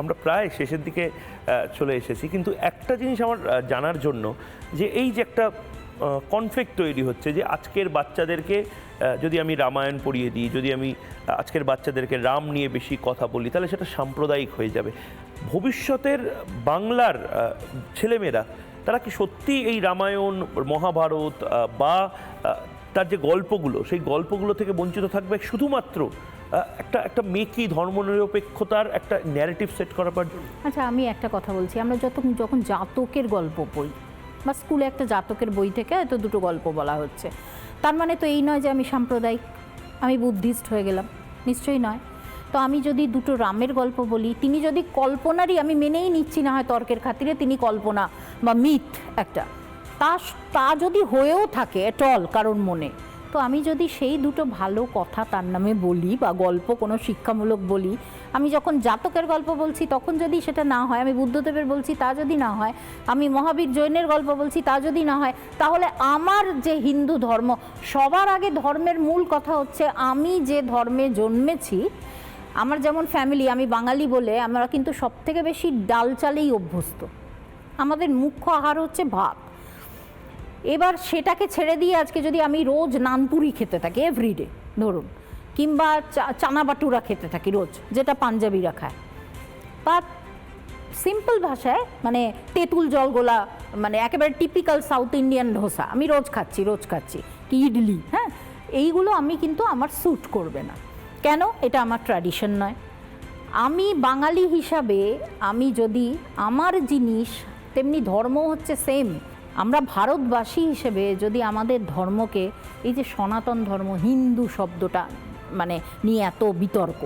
আমরা প্রায় শেষের দিকে চলে এসেছি। কিন্তু একটা জিনিস আমার জানার জন্য যে এই যে একটা কনফ্লিক্ট তৈরি হচ্ছে যে আজকের বাচ্চাদেরকে যদি আমি রামায়ণ পড়িয়ে দিই, যদি আমি আজকের বাচ্চাদেরকে রাম নিয়ে বেশি কথা বলি, তাহলে সেটা সাম্প্রদায়িক হয়ে যাবে। ভবিষ্যতের বাংলার ছেলেমেয়েরা, তারা কি সত্যি এই রামায়ণ, মহাভারত বা তার যে গল্পগুলো, সেই গল্পগুলো থেকে বঞ্চিত থাকবে শুধুমাত্র একটা একটা মেকি ধর্মনিরপেক্ষতার একটা ন্যারেটিভ সেট করার জন্য আচ্ছা আমি একটা কথা বলছি। আমরা যত যখন জাতকের গল্প পড়ি, বা স্কুলে একটা জাতকের বই থেকে হয়তো দুটো গল্প বলা হচ্ছে, তার মানে তো এই নয় যে আমি সাম্প্রদায়িক, আমি বুদ্ধিস্ট হয়ে গেলাম। নিশ্চয়ই নয়। তো আমি যদি দুটো রামের গল্প বলি, তিনি যদি কল্পনারই আমি মেনেই নিচ্ছি না হয় তর্কের খাতিরে, তিনি কল্পনা বা মিথ একটা। তা তা যদি হয়েও থাকে এট অল কারোর মনে, তো আমি যদি সেই দুটো ভালো কথা তার নামে বলি বা গল্প কোনো শিক্ষামূলক বলি, আমি যখন জাতকের গল্প বলছি, তখন যদি সেটা না হয়, আমি বুদ্ধদেবের বলছি, তা যদি না হয়, আমি মহাবীর জৈনের গল্প বলছি, তা যদি না হয়, তাহলে আমার যে হিন্দু ধর্ম, সবার আগে ধর্মের মূল কথা হচ্ছে আমি যে ধর্মে জন্মেছি, আমার যেমন ফ্যামিলি আমি বাঙালি বলে আমরা কিন্তু সব থেকে বেশি ডাল চালেই অভ্যস্ত। আমাদের মুখ্য আহার হচ্ছে ভাত। এবার সেটাকে ছেড়ে দিয়ে আজকে যদি আমি রোজ নানপুরি খেতে থাকি এভরিডে ধরুন, কিংবা চানা বাটুরা খেতে থাকি রোজ, যেটা পাঞ্জাবিরা খায়। বা সিম্পল ভাষায় মানে তেঁতুল জলগোলা মানে একেবারে টিপিক্যাল সাউথ ইন্ডিয়ান ধোসা, আমি রোজ খাচ্ছি রোজ খাচ্ছি, কি ইডলি হ্যাঁ? এইগুলো আমি কিন্তু আমার স্যুট করবে না। কেন? এটা আমার ট্র্যাডিশন নয়। আমি বাঙালি হিসাবে, আমি যদি আমার জিনিস, তেমনি ধর্ম হচ্ছে সেম আমরা ভারতবাসী হিসেবে যদি আমাদের ধর্মকে এই যে সনাতন ধর্ম হিন্দু শব্দটা মানে নিয়ে এত বিতর্ক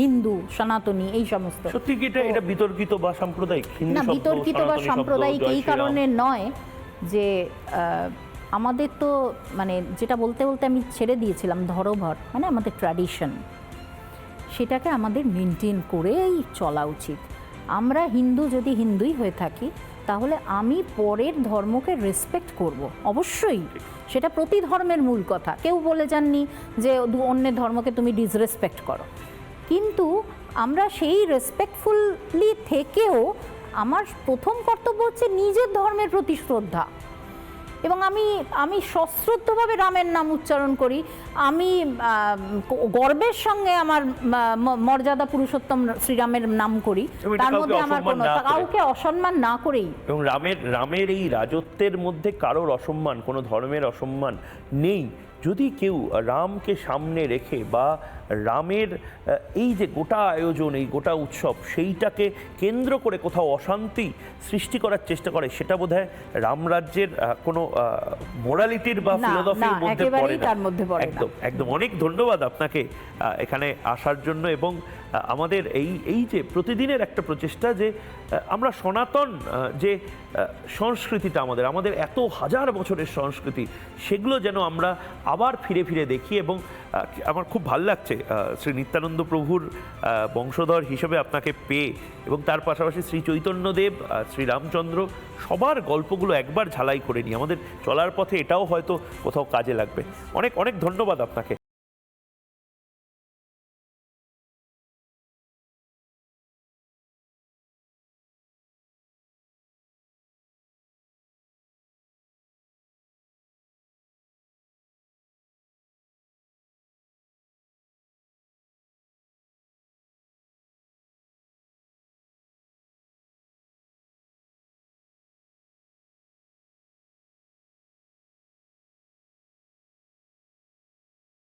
হিন্দু সনাতনী এই সমস্ত। সত্যি কি এটা এটা বিতর্কিত বা সাম্প্রদায়িক? না বিতর্কিত বা সাম্প্রদায়িক এই কারণে নয় যে আমাদের তো মানে যেটা বলতে বলতে আমি ছেড়ে দিয়েছিলাম ধরোভর মানে আমাদের ট্র্যাডিশন সেটাকে আমাদের মেনটেন করেই চলা উচিত। আমরা হিন্দু যদি হিন্দুই হয়ে থাকি তাহলে আমি পরের ধর্মকে রেসপেক্ট করব। অবশ্যই, সেটা প্রতি ধর্মের মূল কথা। কেউ বলে যাননি যে অন্যের ধর্মকে তুমি ডিসরেসপেক্ট করো। কিন্তু আমরা সেই রেসপেক্টফুলি থেকেও আমার প্রথম কর্তব্য হচ্ছে নিজের ধর্মের প্রতি শ্রদ্ধা। এবং আমি আমি সশ্রদ্ধভাবে রামের নাম উচ্চারণ করি। আমি গর্বের সঙ্গে আমার মর্যাদা পুরুষোত্তম শ্রীরামের নাম করি। তার মধ্যে আমার কোনো কাউকে অসম্মান না করেই। এবং রামের রামের এই রাজত্বের মধ্যে কারোর অসম্মান কোনো ধর্মের অসম্মান নেই। যদি কেউ রামকে সামনে রেখে বা রামের এই যে গোটা আয়োজন এই গোটা উৎসব সেইটাকে কেন্দ্র করে কোথাও অশান্তি সৃষ্টি করার চেষ্টা করে সেটা বোধহয় রামরাজ্যের আহ, কোনো মোরালিটির বা ফিলোসফির মধ্যে পড়ে একদম একদম। অনেক ধন্যবাদ আপনাকে এখানে আসার জন্য এবং আমাদের এই এই যে প্রতিদিনের একটা প্রচেষ্টা যে আমরা সনাতন যে সংস্কৃতিটা আমাদের আমাদের এত হাজার বছরের সংস্কৃতি সেগুলো যেন আমরা আবার ফিরে ফিরে দেখি এবং আমার খুব ভালো লাগছে শ্রী নিত্যানন্দ প্রভুর বংশধর হিসেবে আপনাকে পেয়ে এবং তার পাশাপাশি শ্রী চৈতন্যদেব শ্রীরামচন্দ্র সবার গল্পগুলো একবার ঝালাই করে নিই আমাদের চলার পথে এটাও হয়তো কোথাও কাজে লাগবে। অনেক অনেক ধন্যবাদ আপনাকে।